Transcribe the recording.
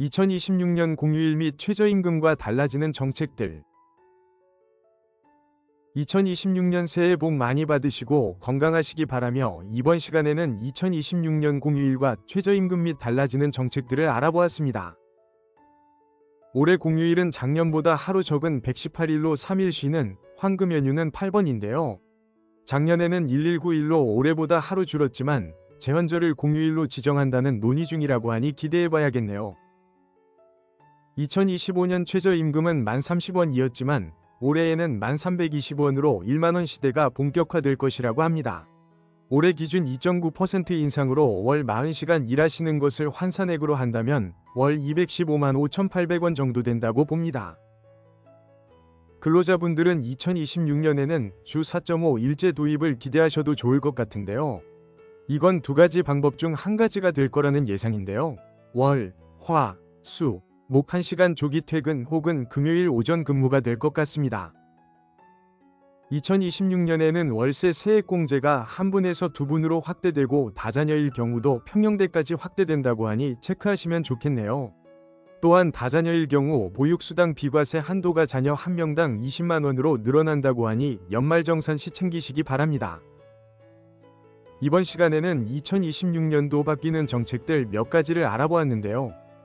2026년 공휴일 및 최저임금과 달라지는 정책들 2026년 새해 복 많이 받으시고 건강하시기 바라며 이번 시간에는 2026년 공휴일과 최저임금 및 달라지는 정책들을 알아보았습니다. 올해 공휴일은 작년보다 하루 적은 118일로 3일 쉬는 황금 연휴는 8번인데요. 작년에는 1191로 올해보다 하루 줄었지만 제헌절을 공휴일로 지정한다는 논의 중이라고 하니 기대해봐야겠네요. 2025년 최저임금은 1,030원이었지만 올해에는 1,320원으로 1만원 시대가 본격화될 것이라고 합니다. 올해 기준 2.9% 인상으로 월 40시간 일하시는 것을 환산액으로 한다면 월 215만 5,800원 정도 된다고 봅니다. 근로자분들은 2026년에는 주 4.5 일제 도입을 기대하셔도 좋을 것 같은데요. 이건 두 가지 방법 중 한 가지가 될 거라는 예상인데요. 월, 화, 수, 목 1시간 조기 퇴근 혹은 금요일 오전 근무가 될 것 같습니다. 2026년에는 월세 세액공제가 한 분에서 두 분으로 확대되고 다자녀일 경우도 평형대까지 확대된다고 하니 체크하시면 좋겠네요. 또한 다자녀일 경우 보육수당 비과세 한도가 자녀 한 명당 20만원으로 늘어난다고 하니 연말정산 시 챙기시기 바랍니다. 이번 시간에는 2026년도 바뀌는 정책들 몇 가지를 알아보았는데요.